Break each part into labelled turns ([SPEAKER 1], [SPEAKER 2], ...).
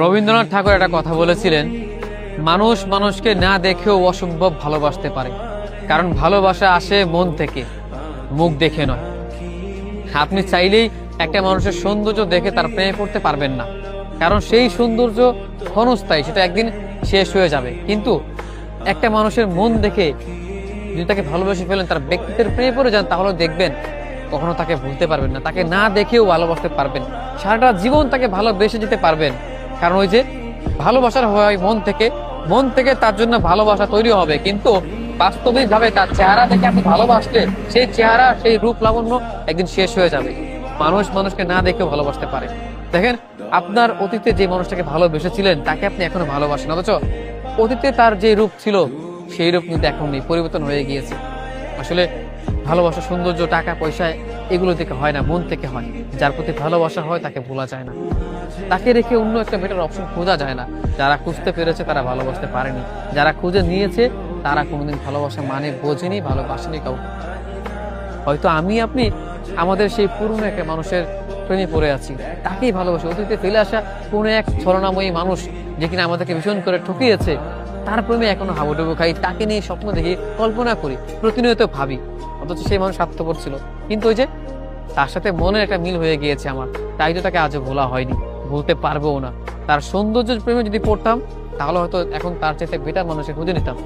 [SPEAKER 1] রবীন্দ্রনাথ ঠাকুর একটা কথা বলেছিলেন, মানুষ মানুষকে না দেখেও অসম্ভব ভালোবাসতে পারে, কারণ ভালোবাসা আসে মন থেকে, মুখ দেখে নয়। আপনি চাইলেই একটা মানুষের সৌন্দর্য দেখে তার প্রেমে পড়তে পারবেন না, কারণ সেই সৌন্দর্য ক্ষণস্থায়ী, সেটা একদিন শেষ হয়ে যাবে। কিন্তু একটা মানুষের মন দেখে যদি তাকে ভালোবেসে ফেলেন, তার ব্যক্তিত্বের প্রেমে পড়ে যান তাহলে দেখবেন কখনো তাকে ভুলতে পারবেন না। তাকে না দেখেও ভালোবাসতে পারবেন সারাটা জীবন তাকে ভালোবেসে যেতে পারবেন। কারণ ওই যে ভালোবাসার হয় মন থেকে মন থেকে তার জন্য ভালোবাসা তৈরি হবে। কিন্তু বাস্তবিক ভাবে তার চেহারা দেখে আপনি ভালোবাসলে সেই চেহারা, সেই রূপ লাবণ্য একদিন শেষ হয়ে যাবে। মানুষ মানুষকে না দেখেও ভালোবাসতে পারে। দেখেন, আপনার অতীতে যে মানুষটাকে ভালোবেসেছিলেন, তাকে আপনি এখনও ভালোবাসেন। অথচ অতীতে তার যে রূপ ছিল, সেই রূপ কিন্তু এখন নেই, পরিবর্তন হয়ে গিয়েছে। আসলে ভালোবাসা, সৌন্দর্য, টাকা, পয়সা এগুলো থেকে হয় না, মন থেকে হয়। যার প্রতি ভালোবাসা হয় তাকে ভোলা যায় না। তাকে রেখে অন্য একটা বেটার অপশন খোঁজা যায় না। যারা খুঁজতে পেরেছে তারা ভালোবাসতে পারেনি। যারা খুঁজে নিয়েছে তারা কোনোদিন ভালোবাসা মানে বোঝেনি, ভালোবাসেনি কাউকে। হয়তো আমি, আপনি আমাদের সেই পুরনো একটা মানুষের প্রেমে পড়ে আছি। তাকেই ভালোবাসি। অতীতে ফেলে আসা কোনো এক ছলনাময়ী মানুষ যে কিনা আমাদেরকে ভীষণ করে ঠকিয়েছে তার প্রেমে এখনও হাবুডুবু খাই, তাকে নিয়ে স্বপ্ন দেখি, কল্পনা করি, প্রতিনিয়ত ভাবি, অথচ সেই মানুষ স্বার্থপর ছিল। কিন্তু ওই যে তার সাথে মনের একটা মিল হয়ে গিয়েছে আমার, তাই তো তাকে আজও ভোলা হয়নি, ভুলতে পারব না। তার সৌন্দর্য প্রেমে যদি পড়তাম, তাহলে হয়তো এখন তার চাইতে বেটার মানুষকে খুঁজে নিতাম।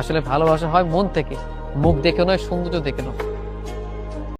[SPEAKER 1] আসলে ভালোবাসা হয় মন থেকে, মুখ দেখে নয়, সৌন্দর্য দেখে নয়।